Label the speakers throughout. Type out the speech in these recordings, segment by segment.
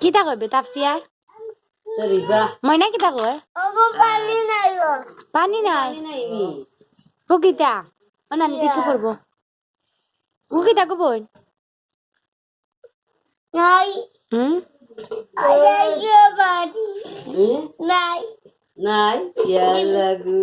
Speaker 1: কিতা কইবে তাপসিয়া
Speaker 2: Sorry ba?
Speaker 1: ময়না কিতা কয় পানি নাই
Speaker 2: ini?
Speaker 1: ও নানি কি করব ও কিতা কব হুম
Speaker 2: Hmm? Nay? Yan lagu.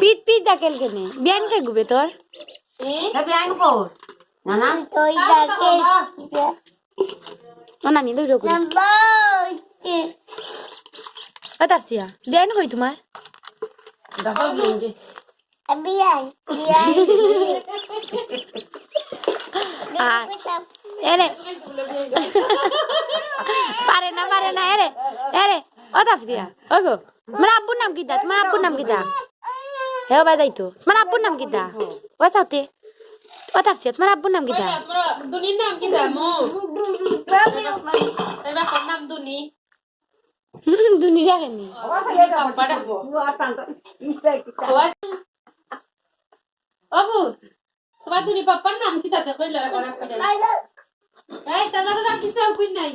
Speaker 1: পিট পিট ডাকেল কেনে? বিহান খাই গুবে তোর? নানি? তাপসিয়া বিহান কই তোমার? এরে পারে না পারে না এরে এরে ও তাপসিয়া ও গো তোমার আব্বুর নাম কিতা তোমার আব্বুর নাম কিতা হে বাই যাইতো তোমার আব্বুর নাম কিতা ও সাউতে ও তাপসিয়া তোমার আব্বুর নাম কিতা
Speaker 3: দুনির নাম কি দামো এই বাপর নাম দুনি
Speaker 1: দুনি রাখেনি
Speaker 3: অবু তোমার দুনি পাপার নাম কি তাতে কইলে এখন কইলে এই তোমার নাম কি সাউ কই নাই